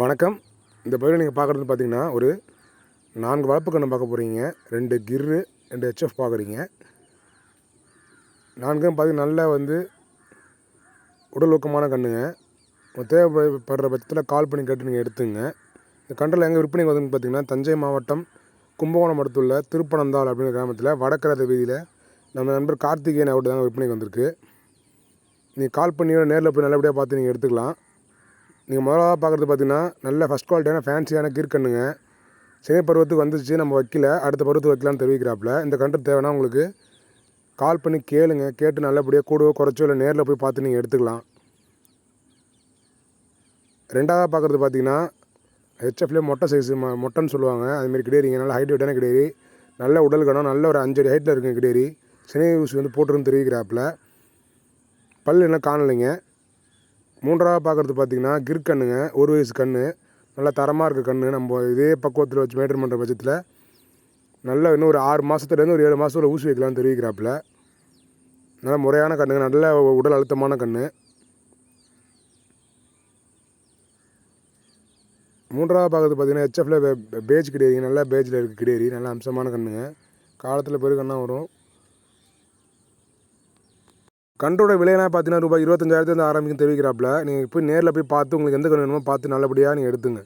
வணக்கம். இந்த பயிரை நீங்கள் பார்க்குறது பார்த்தீங்கன்னா ஒரு நான்கு வளர்ப்பு கன்று பார்க்க போகிறீங்க ரெண்டு கிர்ரு ரெண்டு ஹெச்எஃப் பார்க்குறீங்க. நான்கும் பார்த்தீங்கன்னா நல்லா வந்து உடல் ஊக்கமான கன்றுங்க தேவைப்படுற பட்சத்தில் கால் பண்ணி கேட்டு நீங்கள் எடுத்துங்க. இந்த கன்றில் எங்கே விற்பனைக்கு வந்துன்னு பார்த்தீங்கன்னா தஞ்சை மாவட்டம் கும்பகோணம் அடுத்துள்ள திருப்பனந்தாள் அப்படிங்கிற கிராமத்தில் வடக்கரத வீதியில் நம்ம நண்பர் கார்த்திகேயன் அவர்கிட்ட தாங்க விற்பனைக்கு வந்திருக்கு. நீங்கள் கால் பண்ணி நேரில் போய் நல்லபடியாக பார்த்து நீங்கள் எடுத்துக்கலாம். நீங்கள் முதலாக பார்க்குறது பார்த்தீங்கன்னா நல்ல ஃபஸ்ட் குவாலிட்டியான ஃபேன்சியான கீர்க்கண்ணுங்க சினை பருவத்துக்கு வந்துச்சு நம்ம வைக்கல அடுத்த பருவத்துக்கு வைக்கலான்னு தெரிவிக்கிறாப்புல. இந்த கன்று தேவைன்னா உங்களுக்கு கால் பண்ணி கேளுங்க. கேட்டு நல்லபடியாக கூடவோ குறைச்சோ இல்லை நேரில் போய் பார்த்து நீங்கள் எடுத்துக்கலாம். ரெண்டாவது பார்க்குறது பார்த்தீங்கன்னா ஹெச்எஃப்லேயே மொட்டை சைஸு ம மொட்டைன்னு சொல்லுவாங்க. அதுமாரி கிடையாதுங்க நல்ல ஹைட் விட்டான கிடையாது நல்ல உடல் கணம் நல்ல ஒரு அஞ்சடி ஹைட்டில் இருக்குங்க கிடையாது சினை ஊசி வந்து போட்டுருன்னு தெரிவிக்கிறாப்புல. பல் என்ன காணலைங்க. மூன்றாவது பார்க்குறது பார்த்தீங்கன்னா கிற்கண்ணுங்க ஒரு வயசு கன்று நல்லா தரமாக இருக்க கன்று நம்ம இதே பக்குவத்தில் வச்சு மெயின்டைன் பண்ணுற பட்சத்தில் நல்ல இன்னும் ஒரு ஆறு மாதத்துலேருந்து ஒரு ஏழு மாதத்துல ஊசி வைக்கலாம்னு தெரிவிக்கிறாப்புல. நல்ல முறையான கண்ணுங்க நல்ல உடல் அழுத்தமான கன்று மூன்றாவது பார்க்குறது பார்த்தீங்கன்னா ஹெச்எஃப்ல பேஜ் கிடையாது நல்லா பேஜில் இருக்குது கிடையாது நல்ல அம்சமான கண்ணுங்க. காலத்தில் பெருகண்ணா வரும். கன்றோட விலையெல்லாம் பார்த்தீங்கன்னா ரூபாய் இருபத்தஞ்சாயிரத்துலேருந்து ஆரம்பிக்கும் தெரிவிக்கிறாப்புல. நீங்கள் போய் நேரில் போய் பார்த்து உங்களுக்கு எந்த கன்று வேணுமோ பார்த்து நல்லபடியாக நீங்கள் எடுத்துங்க.